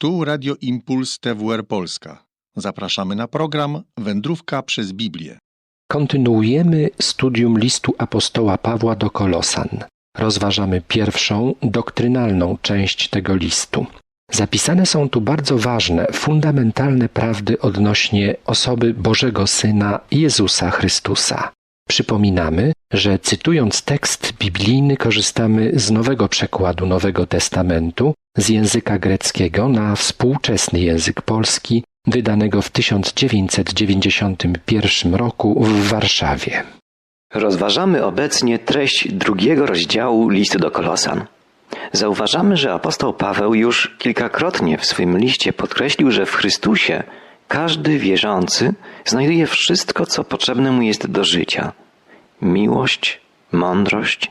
Tu Radio Impuls TWR Polska. Zapraszamy na program Wędrówka przez Biblię. Kontynuujemy studium listu apostoła Pawła do Kolosan. Rozważamy pierwszą, doktrynalną część tego listu. Zapisane są tu bardzo ważne, fundamentalne prawdy odnośnie osoby Bożego Syna Jezusa Chrystusa. Przypominamy, że cytując tekst biblijny korzystamy z nowego przekładu Nowego Testamentu z języka greckiego na współczesny język polski, wydanego w 1991 roku w Warszawie. Rozważamy obecnie treść drugiego rozdziału listu do Kolosan. Zauważamy, że apostoł Paweł już kilkakrotnie w swym liście podkreślił, że w Chrystusie każdy wierzący znajduje wszystko, co potrzebne mu jest do życia: miłość, mądrość,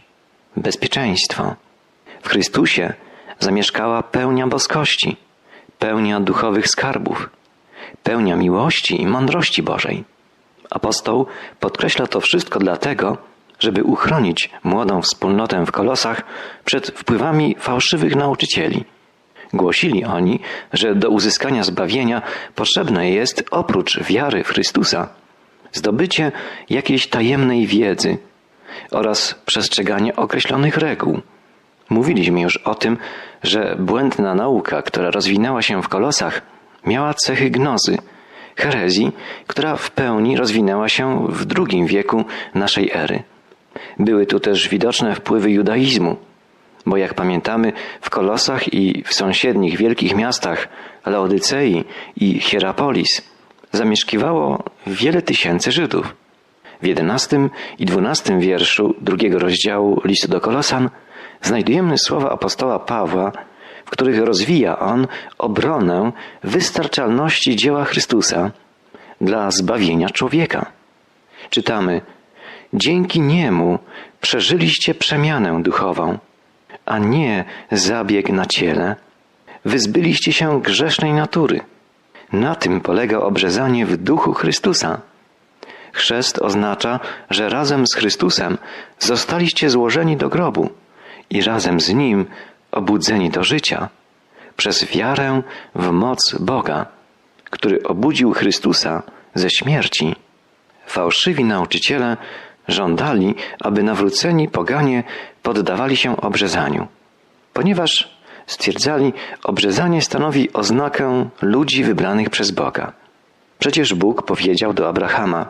bezpieczeństwo. W Chrystusie zamieszkała pełnia boskości, pełnia duchowych skarbów, pełnia miłości i mądrości Bożej. Apostoł podkreśla to wszystko dlatego, żeby uchronić młodą wspólnotę w kolosach przed wpływami fałszywych nauczycieli. Głosili oni, że do uzyskania zbawienia potrzebne jest oprócz wiary w Chrystusa zdobycie jakiejś tajemnej wiedzy oraz przestrzeganie określonych reguł. Mówiliśmy już o tym, że błędna nauka, która rozwinęła się w kolosach, miała cechy gnozy, herezji, która w pełni rozwinęła się w II wieku naszej ery. Były tu też widoczne wpływy judaizmu, bo jak pamiętamy, w Kolosach i w sąsiednich wielkich miastach Laodycei i Hierapolis zamieszkiwało wiele tysięcy Żydów. W jedenastym i dwunastym wierszu drugiego rozdziału listu do Kolosan znajdujemy słowa apostoła Pawła, w których rozwija on obronę wystarczalności dzieła Chrystusa dla zbawienia człowieka. Czytamy: Dzięki niemu przeżyliście przemianę duchową, a nie zabieg na ciele. Wyzbyliście się grzesznej natury. Na tym polega obrzezanie w duchu Chrystusa. Chrzest oznacza, że razem z Chrystusem zostaliście złożeni do grobu i razem z Nim obudzeni do życia przez wiarę w moc Boga, który obudził Chrystusa ze śmierci. Fałszywi nauczyciele żądali, aby nawróceni poganie poddawali się obrzezaniu, ponieważ stwierdzali, obrzezanie stanowi oznakę ludzi wybranych przez Boga. Przecież Bóg powiedział do Abrahama: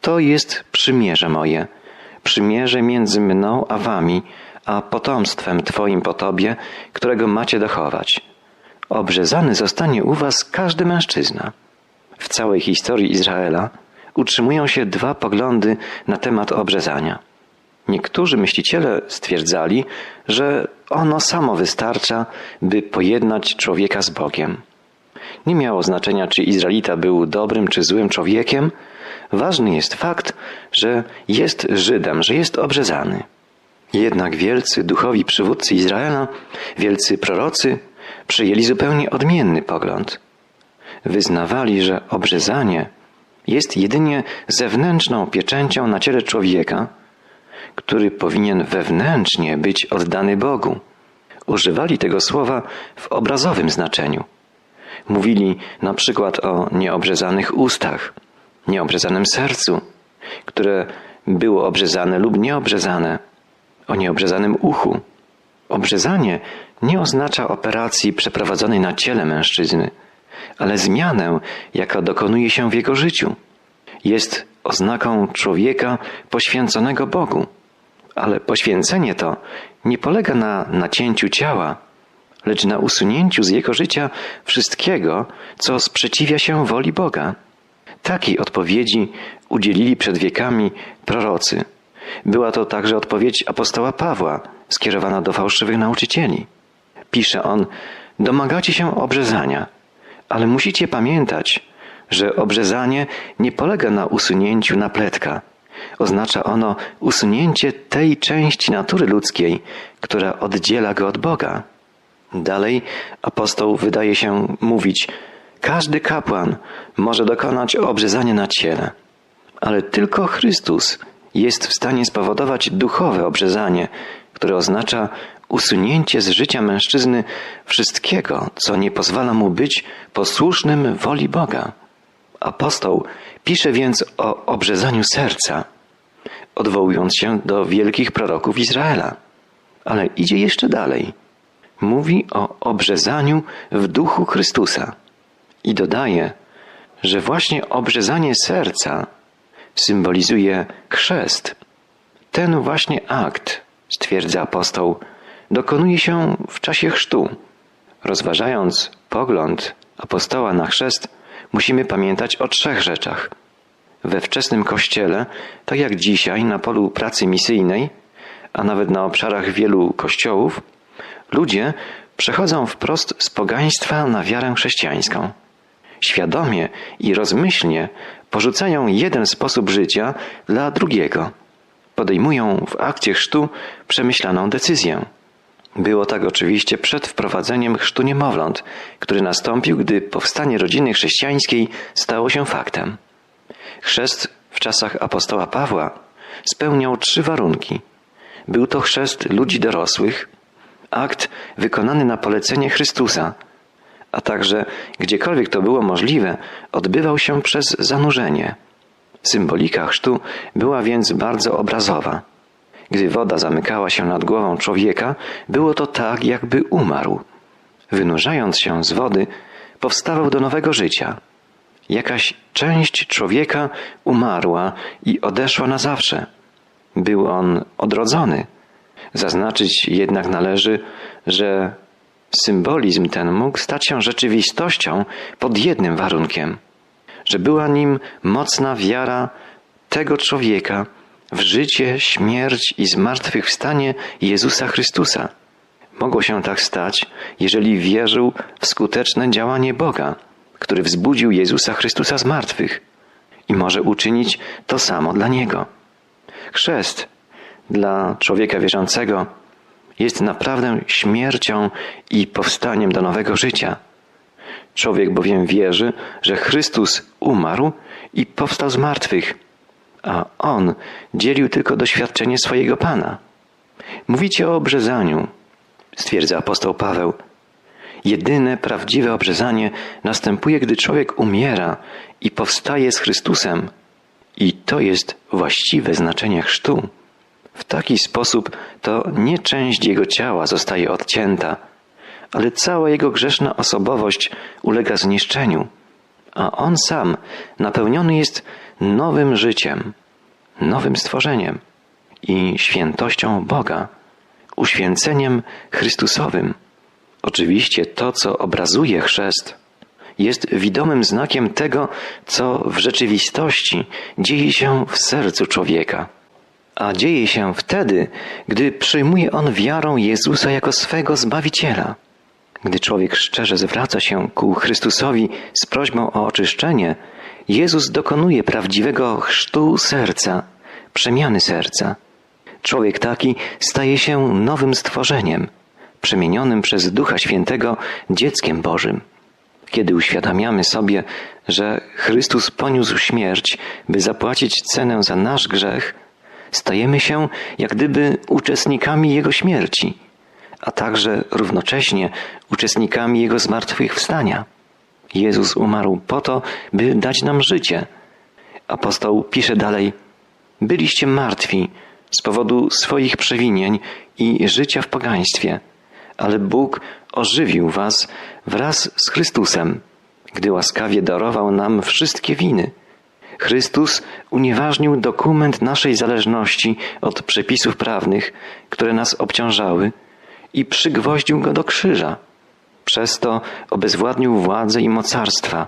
To jest przymierze moje, przymierze między mną a wami, a potomstwem Twoim po Tobie, którego macie dochować. Obrzezany zostanie u Was każdy mężczyzna. W całej historii Izraela utrzymują się dwa poglądy na temat obrzezania. Niektórzy myśliciele stwierdzali, że ono samo wystarcza, by pojednać człowieka z Bogiem. Nie miało znaczenia, czy Izraelita był dobrym czy złym człowiekiem. Ważny jest fakt, że jest Żydem, że jest obrzezany. Jednak wielcy duchowi przywódcy Izraela, wielcy prorocy, przyjęli zupełnie odmienny pogląd. Wyznawali, że obrzezanie jest jedynie zewnętrzną pieczęcią na ciele człowieka, który powinien wewnętrznie być oddany Bogu. Używali tego słowa w obrazowym znaczeniu. Mówili na przykład o nieobrzezanych ustach, nieobrzezanym sercu, które było obrzezane lub nieobrzezane, o nieobrzezanym uchu. Obrzezanie nie oznacza operacji przeprowadzonej na ciele mężczyzny, ale zmianę, jaka dokonuje się w jego życiu. Jest oznaką człowieka poświęconego Bogu. Ale poświęcenie to nie polega na nacięciu ciała, lecz na usunięciu z jego życia wszystkiego, co sprzeciwia się woli Boga. Takiej odpowiedzi udzielili przed wiekami prorocy. Była to także odpowiedź apostoła Pawła, skierowana do fałszywych nauczycieli. Pisze on: Domagacie się obrzezania, ale musicie pamiętać, że obrzezanie nie polega na usunięciu napletka. Oznacza ono usunięcie tej części natury ludzkiej, która oddziela go od Boga. Dalej apostoł wydaje się mówić: Każdy kapłan może dokonać obrzezania na ciele, ale tylko Chrystus jest w stanie spowodować duchowe obrzezanie, które oznacza usunięcie z życia mężczyzny wszystkiego, co nie pozwala mu być posłusznym woli Boga. Apostoł pisze więc o obrzezaniu serca, odwołując się do wielkich proroków Izraela. Ale idzie jeszcze dalej. Mówi o obrzezaniu w duchu Chrystusa i dodaje, że właśnie obrzezanie serca symbolizuje chrzest. Ten właśnie akt, stwierdza apostoł, dokonuje się w czasie chrztu. Rozważając pogląd apostoła na chrzest, musimy pamiętać o trzech rzeczach. We wczesnym kościele, tak jak dzisiaj na polu pracy misyjnej, a nawet na obszarach wielu kościołów, ludzie przechodzą wprost z pogaństwa na wiarę chrześcijańską. Świadomie i rozmyślnie porzucają jeden sposób życia dla drugiego. Podejmują w akcie chrztu przemyślaną decyzję. Było tak oczywiście przed wprowadzeniem chrztu niemowląt, który nastąpił, gdy powstanie rodziny chrześcijańskiej stało się faktem. Chrzest w czasach apostoła Pawła spełniał trzy warunki. Był to chrzest ludzi dorosłych, akt wykonany na polecenie Chrystusa, a także gdziekolwiek to było możliwe, odbywał się przez zanurzenie. Symbolika chrztu była więc bardzo obrazowa. Gdy woda zamykała się nad głową człowieka, było to tak, jakby umarł. Wynurzając się z wody, powstawał do nowego życia. Jakaś część człowieka umarła i odeszła na zawsze. Był on odrodzony. Zaznaczyć jednak należy, że symbolizm ten mógł stać się rzeczywistością pod jednym warunkiem, że była nim mocna wiara tego człowieka w życie, śmierć i zmartwychwstanie Jezusa Chrystusa. Mogło się tak stać, jeżeli wierzył w skuteczne działanie Boga, który wzbudził Jezusa Chrystusa z martwych i może uczynić to samo dla Niego. Chrzest dla człowieka wierzącego jest naprawdę śmiercią i powstaniem do nowego życia. Człowiek bowiem wierzy, że Chrystus umarł i powstał z martwych, a on dzielił tylko doświadczenie swojego Pana. Mówicie o obrzezaniu, stwierdza apostoł Paweł. Jedyne prawdziwe obrzezanie następuje, gdy człowiek umiera i powstaje z Chrystusem. I to jest właściwe znaczenie chrztu. W taki sposób to nie część jego ciała zostaje odcięta, ale cała jego grzeszna osobowość ulega zniszczeniu, a on sam napełniony jest nowym życiem, nowym stworzeniem i świętością Boga, uświęceniem Chrystusowym. Oczywiście to, co obrazuje chrzest, jest widomym znakiem tego, co w rzeczywistości dzieje się w sercu człowieka. A dzieje się wtedy, gdy przyjmuje on wiarą Jezusa jako swego Zbawiciela. Gdy człowiek szczerze zwraca się ku Chrystusowi z prośbą o oczyszczenie, Jezus dokonuje prawdziwego chrztu serca, przemiany serca. Człowiek taki staje się nowym stworzeniem, przemienionym przez Ducha Świętego dzieckiem Bożym. Kiedy uświadamiamy sobie, że Chrystus poniósł śmierć, by zapłacić cenę za nasz grzech, stajemy się jak gdyby uczestnikami Jego śmierci, a także równocześnie uczestnikami Jego zmartwychwstania. Jezus umarł po to, by dać nam życie. Apostoł pisze dalej: Byliście martwi z powodu swoich przewinień i życia w pogaństwie, ale Bóg ożywił was wraz z Chrystusem, gdy łaskawie darował nam wszystkie winy. Chrystus unieważnił dokument naszej zależności od przepisów prawnych, które nas obciążały, i przygwoździł go do krzyża. Przez to obezwładnił władzę i mocarstwa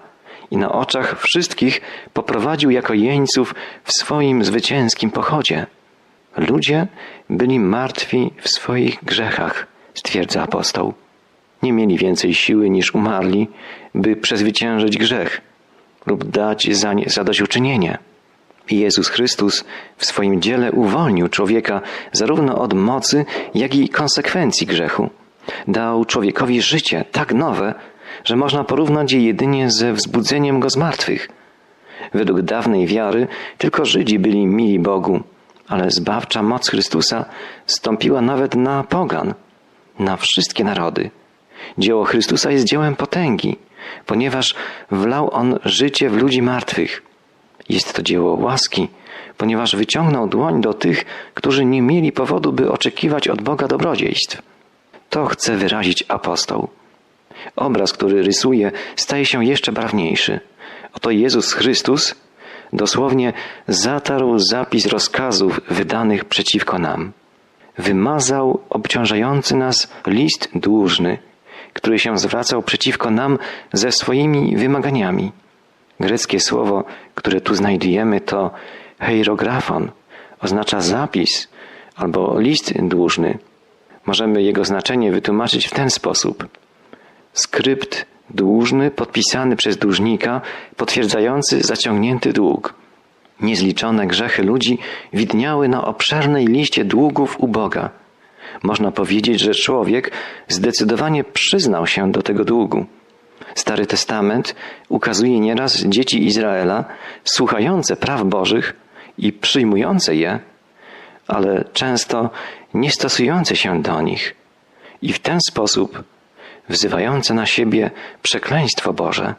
i na oczach wszystkich poprowadził jako jeńców w swoim zwycięskim pochodzie. Ludzie byli martwi w swoich grzechach, stwierdza apostoł. Nie mieli więcej siły niż umarli, by przezwyciężyć grzech lub dać za nie zadośćuczynienie. Jezus Chrystus w swoim dziele uwolnił człowieka zarówno od mocy, jak i konsekwencji grzechu. Dał człowiekowi życie tak nowe, że można porównać je jedynie ze wzbudzeniem go z martwych. Według dawnej wiary tylko Żydzi byli mili Bogu, ale zbawcza moc Chrystusa stąpiła nawet na pogan. na wszystkie narody. Dzieło Chrystusa jest dziełem potęgi, ponieważ wlał On życie w ludzi martwych. Jest to dzieło łaski, ponieważ wyciągnął dłoń do tych, którzy nie mieli powodu, by oczekiwać od Boga dobrodziejstw. To chce wyrazić apostoł. Obraz, który rysuje, staje się jeszcze barwniejszy. Oto Jezus Chrystus dosłownie zatarł zapis rozkazów wydanych przeciwko nam. Wymazał obciążający nas list dłużny, który się zwracał przeciwko nam ze swoimi wymaganiami. Greckie słowo, które tu znajdujemy, to heirografon, oznacza zapis albo list dłużny. Możemy jego znaczenie wytłumaczyć w ten sposób. Skrypt dłużny podpisany przez dłużnika, potwierdzający zaciągnięty dług. Niezliczone grzechy ludzi widniały na obszernej liście długów u Boga. Można powiedzieć, że człowiek zdecydowanie przyznał się do tego długu. Stary Testament ukazuje nieraz dzieci Izraela słuchające praw Bożych i przyjmujące je, ale często nie stosujące się do nich i w ten sposób wzywające na siebie przekleństwo Boże.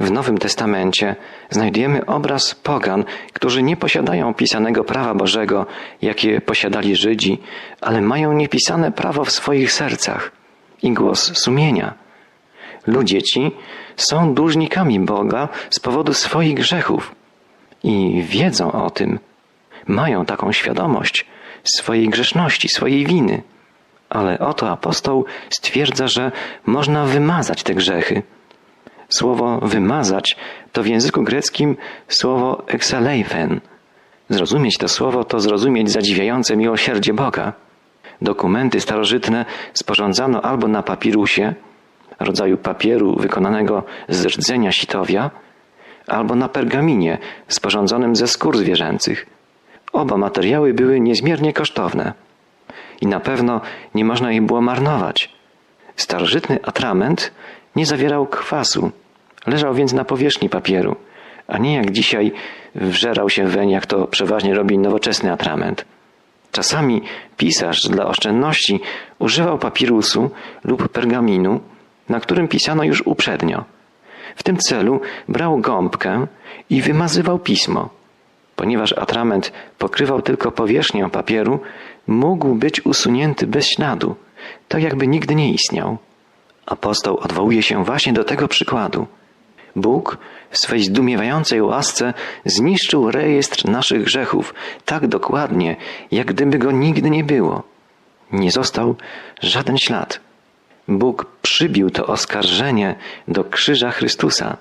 W Nowym Testamencie znajdujemy obraz pogan, którzy nie posiadają pisanego prawa Bożego, jakie posiadali Żydzi, ale mają niepisane prawo w swoich sercach i głos sumienia. Ludzie ci są dłużnikami Boga z powodu swoich grzechów i wiedzą o tym, mają taką świadomość swojej grzeszności, swojej winy. Ale oto apostoł stwierdza, że można wymazać te grzechy. Słowo wymazać to w języku greckim słowo exaleifen. Zrozumieć to słowo to zrozumieć zadziwiające miłosierdzie Boga. Dokumenty starożytne sporządzano albo na papirusie, rodzaju papieru wykonanego z rdzenia sitowia, albo na pergaminie sporządzonym ze skór zwierzęcych. Oba materiały były niezmiernie kosztowne i na pewno nie można ich było marnować. Starożytny atrament nie zawierał kwasu, leżał więc na powierzchni papieru, a nie jak dzisiaj wżerał się weń, jak to przeważnie robi nowoczesny atrament. Czasami pisarz dla oszczędności używał papirusu lub pergaminu, na którym pisano już uprzednio. W tym celu brał gąbkę i wymazywał pismo. Ponieważ atrament pokrywał tylko powierzchnię papieru, mógł być usunięty bez śladu, tak jakby nigdy nie istniał. Apostoł odwołuje się właśnie do tego przykładu. Bóg w swej zdumiewającej łasce zniszczył rejestr naszych grzechów tak dokładnie, jak gdyby go nigdy nie było. Nie został żaden ślad. Bóg przybił to oskarżenie do krzyża Chrystusa.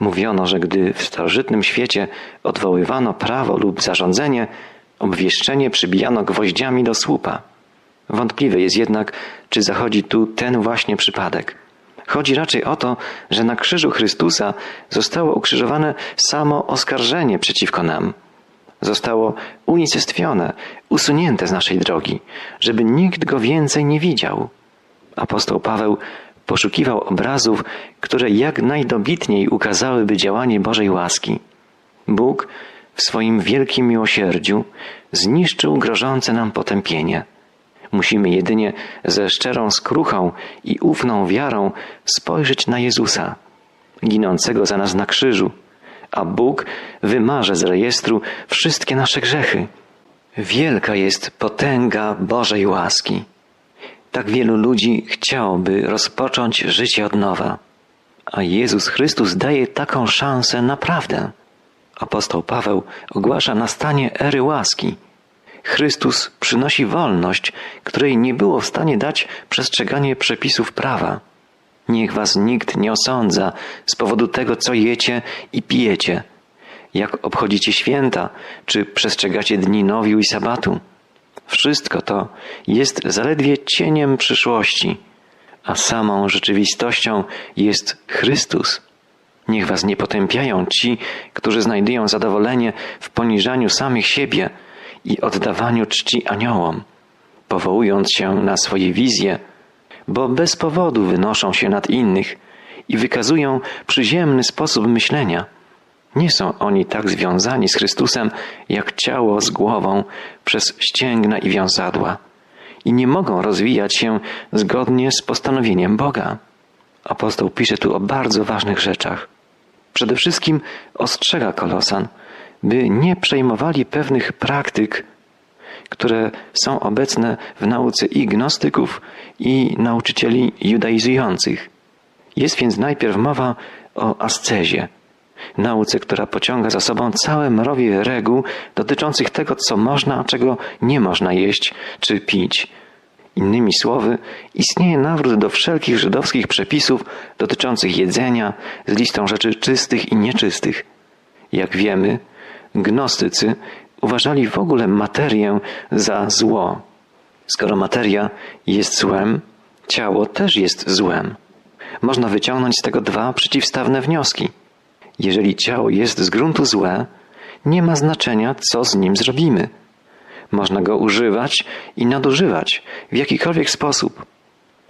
Mówiono, że gdy w starożytnym świecie odwoływano prawo lub zarządzenie, obwieszczenie przybijano gwoździami do słupa. Wątpliwe jest jednak, czy zachodzi tu ten właśnie przypadek. Chodzi raczej o to, że na krzyżu Chrystusa zostało ukrzyżowane samo oskarżenie przeciwko nam. Zostało unicestwione, usunięte z naszej drogi, żeby nikt go więcej nie widział. Apostoł Paweł poszukiwał obrazów, które jak najdobitniej ukazałyby działanie Bożej łaski. Bóg w swoim wielkim miłosierdziu zniszczył grożące nam potępienie. Musimy jedynie ze szczerą skruchą i ufną wiarą spojrzeć na Jezusa, ginącego za nas na krzyżu, a Bóg wymarze z rejestru wszystkie nasze grzechy. Wielka jest potęga Bożej łaski. Tak wielu ludzi chciałoby rozpocząć życie od nowa, a Jezus Chrystus daje taką szansę naprawdę. Apostoł Paweł ogłasza nastanie ery łaski. Chrystus przynosi wolność, której nie było w stanie dać przestrzeganie przepisów prawa. Niech was nikt nie osądza z powodu tego, co jecie i pijecie, jak obchodzicie święta, czy przestrzegacie dni nowiu i sabatu. Wszystko to jest zaledwie cieniem przyszłości, a samą rzeczywistością jest Chrystus. Niech was nie potępiają ci, którzy znajdują zadowolenie w poniżaniu samych siebie i oddawaniu czci aniołom, powołując się na swoje wizje, bo bez powodu wynoszą się nad innych i wykazują przyziemny sposób myślenia. Nie są oni tak związani z Chrystusem, jak ciało z głową przez ścięgna i wiązadła. i nie mogą rozwijać się zgodnie z postanowieniem Boga. Apostoł pisze tu o bardzo ważnych rzeczach. Przede wszystkim ostrzega Kolosan, by nie przejmowali pewnych praktyk, które są obecne w nauce i gnostyków, i nauczycieli judaizujących. Jest więc najpierw mowa o ascezie, nauce, która pociąga za sobą całe mrowie reguł dotyczących tego, co można, a czego nie można jeść czy pić. Innymi słowy, istnieje nawrót do wszelkich żydowskich przepisów dotyczących jedzenia z listą rzeczy czystych i nieczystych. Jak wiemy, gnostycy uważali w ogóle materię za zło. Skoro materia jest złem, ciało też jest złem. Można wyciągnąć z tego dwa przeciwstawne wnioski. Jeżeli ciało jest z gruntu złe, nie ma znaczenia, co z nim zrobimy. Można go używać i nadużywać w jakikolwiek sposób.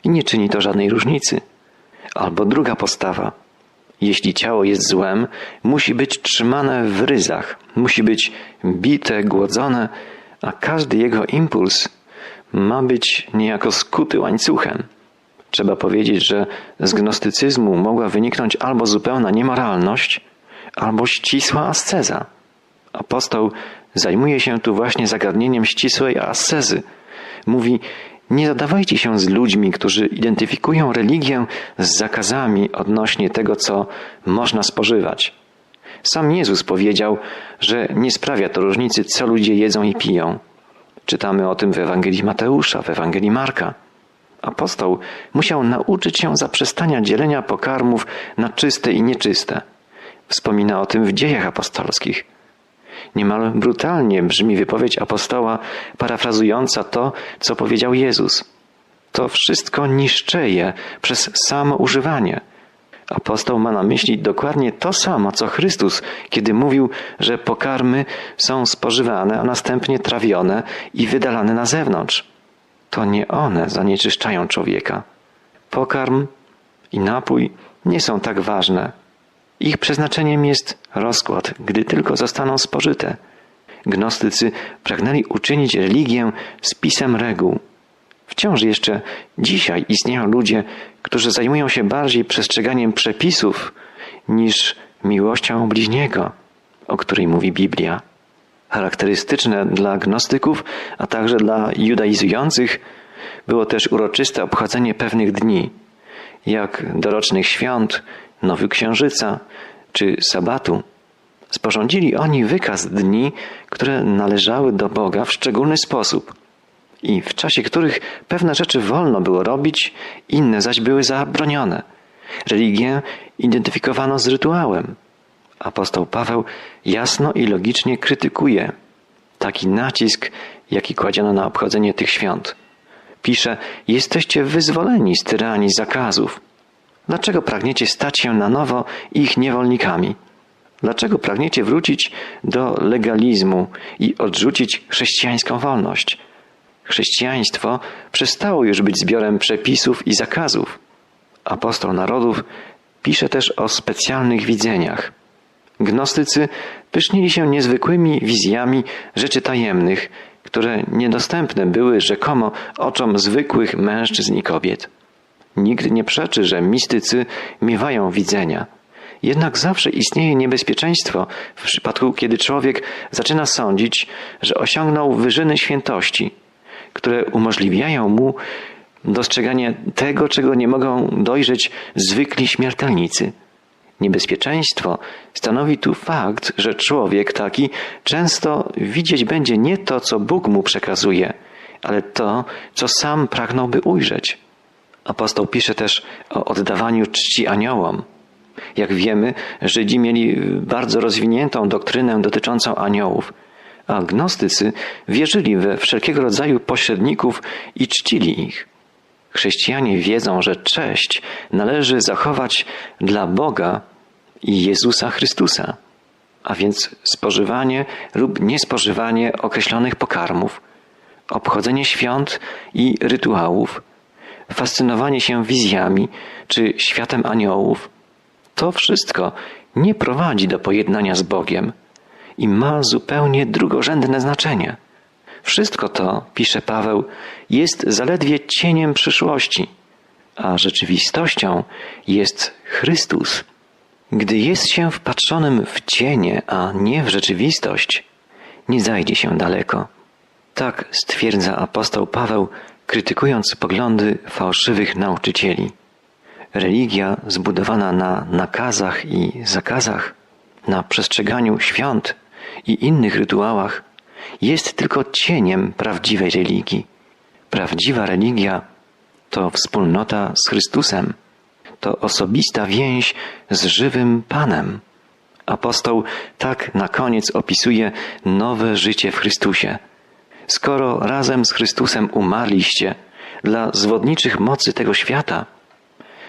I nie czyni to żadnej różnicy. Albo druga postawa. Jeśli ciało jest złem, musi być trzymane w ryzach, musi być bite, głodzone, a każdy jego impuls ma być niejako skuty łańcuchem. Trzeba powiedzieć, że z gnostycyzmu mogła wyniknąć albo zupełna niemoralność, albo ścisła asceza. Apostoł zajmuje się tu właśnie zagadnieniem ścisłej ascezy. Mówi, nie zadawajcie się z ludźmi, którzy identyfikują religię z zakazami odnośnie tego, co można spożywać. Sam Jezus powiedział, że nie sprawia to różnicy, co ludzie jedzą i piją. Czytamy o tym w Ewangelii Mateusza, w Ewangelii Marka. Apostoł musiał nauczyć się zaprzestania dzielenia pokarmów na czyste i nieczyste. Wspomina o tym w dziejach apostolskich. Niemal brutalnie brzmi wypowiedź apostoła, parafrazująca to, co powiedział Jezus. To wszystko niszczeje przez samo używanie. Apostoł ma na myśli dokładnie to samo, co Chrystus, kiedy mówił, że pokarmy są spożywane, a następnie trawione i wydalane na zewnątrz. To nie one zanieczyszczają człowieka. Pokarm i napój nie są tak ważne. Ich przeznaczeniem jest rozkład, gdy tylko zostaną spożyte. Gnostycy pragnęli uczynić religię spisem reguł. Wciąż jeszcze dzisiaj istnieją ludzie, którzy zajmują się bardziej przestrzeganiem przepisów niż miłością bliźniego, o której mówi Biblia. Charakterystyczne dla gnostyków, a także dla judaizujących było też uroczyste obchodzenie pewnych dni, jak dorocznych świąt, Nowy Księżyca czy Sabatu. Sporządzili oni wykaz dni, które należały do Boga w szczególny sposób i w czasie których pewne rzeczy wolno było robić, inne zaś były zabronione. Religię identyfikowano z rytuałem. Apostoł Paweł jasno i logicznie krytykuje taki nacisk, jaki kładziono na obchodzenie tych świąt. Pisze: Jesteście wyzwoleni z tyranii zakazów. Dlaczego pragniecie stać się na nowo ich niewolnikami? Dlaczego pragniecie wrócić do legalizmu i odrzucić chrześcijańską wolność? Chrześcijaństwo przestało już być zbiorem przepisów i zakazów. Apostoł narodów pisze też o specjalnych widzeniach. Gnostycy pysznili się niezwykłymi wizjami rzeczy tajemnych, które niedostępne były rzekomo oczom zwykłych mężczyzn i kobiet. Nikt nie przeczy, że mistycy miewają widzenia. Jednak zawsze istnieje niebezpieczeństwo w przypadku, kiedy człowiek zaczyna sądzić, że osiągnął wyżyny świętości, które umożliwiają mu dostrzeganie tego, czego nie mogą dojrzeć zwykli śmiertelnicy. Niebezpieczeństwo stanowi tu fakt, że człowiek taki często widzieć będzie nie to, co Bóg mu przekazuje, ale to, co sam pragnąłby ujrzeć. Apostoł pisze też o oddawaniu czci aniołom. Jak wiemy, Żydzi mieli bardzo rozwiniętą doktrynę dotyczącą aniołów, a gnostycy wierzyli we wszelkiego rodzaju pośredników i czcili ich. Chrześcijanie wiedzą, że cześć należy zachować dla Boga i Jezusa Chrystusa, a więc spożywanie lub niespożywanie określonych pokarmów, obchodzenie świąt i rytuałów, fascynowanie się wizjami czy światem aniołów, to wszystko nie prowadzi do pojednania z Bogiem i ma zupełnie drugorzędne znaczenie. Wszystko to, pisze Paweł, jest zaledwie cieniem przyszłości, a rzeczywistością jest Chrystus. Gdy jest się wpatrzonym w cienie, a nie w rzeczywistość, nie zajdzie się daleko. Tak stwierdza apostoł Paweł, krytykując poglądy fałszywych nauczycieli. Religia zbudowana na nakazach i zakazach, na przestrzeganiu świąt i innych rytuałach jest tylko cieniem prawdziwej religii. Prawdziwa religia to wspólnota z Chrystusem, to osobista więź z żywym Panem. Apostoł tak na koniec opisuje nowe życie w Chrystusie. Skoro razem z Chrystusem umarliście dla zwodniczych mocy tego świata,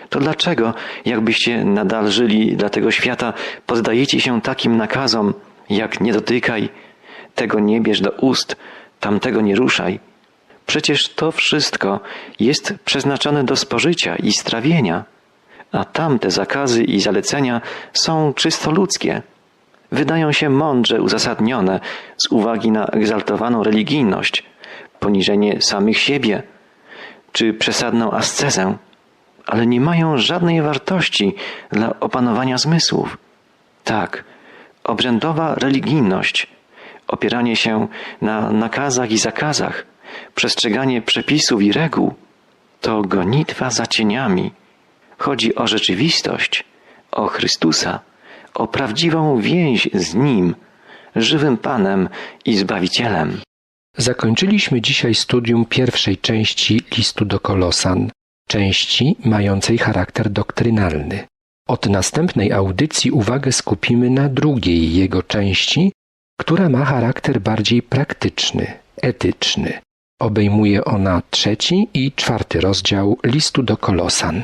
to dlaczego, jakbyście nadal żyli dla tego świata, poddajecie się takim nakazom, jak nie dotykaj, tego nie bierz do ust, tamtego nie ruszaj? Przecież to wszystko jest przeznaczone do spożycia i strawienia, a tamte zakazy i zalecenia są czysto ludzkie. Wydają się mądrze uzasadnione z uwagi na egzaltowaną religijność, poniżenie samych siebie czy przesadną ascezę ale nie mają żadnej wartości dla opanowania zmysłów. Tak, obrzędowa religijność, opieranie się na nakazach i zakazach, przestrzeganie przepisów i reguł, to gonitwa za cieniami. Chodzi o rzeczywistość, o Chrystusa, o prawdziwą więź z Nim, żywym Panem i Zbawicielem. Zakończyliśmy dzisiaj studium pierwszej części listu do Kolosan, części mającej charakter doktrynalny. Od następnej audycji uwagę skupimy na drugiej jego części, która ma charakter bardziej praktyczny, etyczny. Obejmuje ona trzeci i czwarty rozdział listu do Kolosan.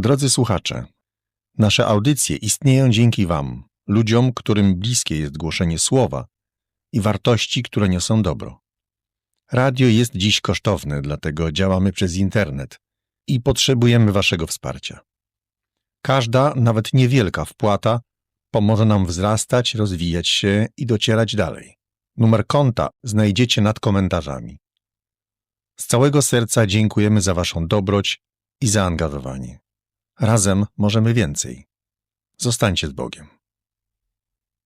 Drodzy słuchacze, nasze audycje istnieją dzięki Wam, ludziom, którym bliskie jest głoszenie słowa i wartości, które niosą dobro. Radio jest dziś kosztowne, dlatego działamy przez internet i potrzebujemy Waszego wsparcia. Każda, nawet niewielka wpłata pomoże nam wzrastać, rozwijać się i docierać dalej. Numer konta znajdziecie nad komentarzami. Z całego serca dziękujemy za Waszą dobroć i zaangażowanie. Razem możemy więcej. Zostańcie z Bogiem.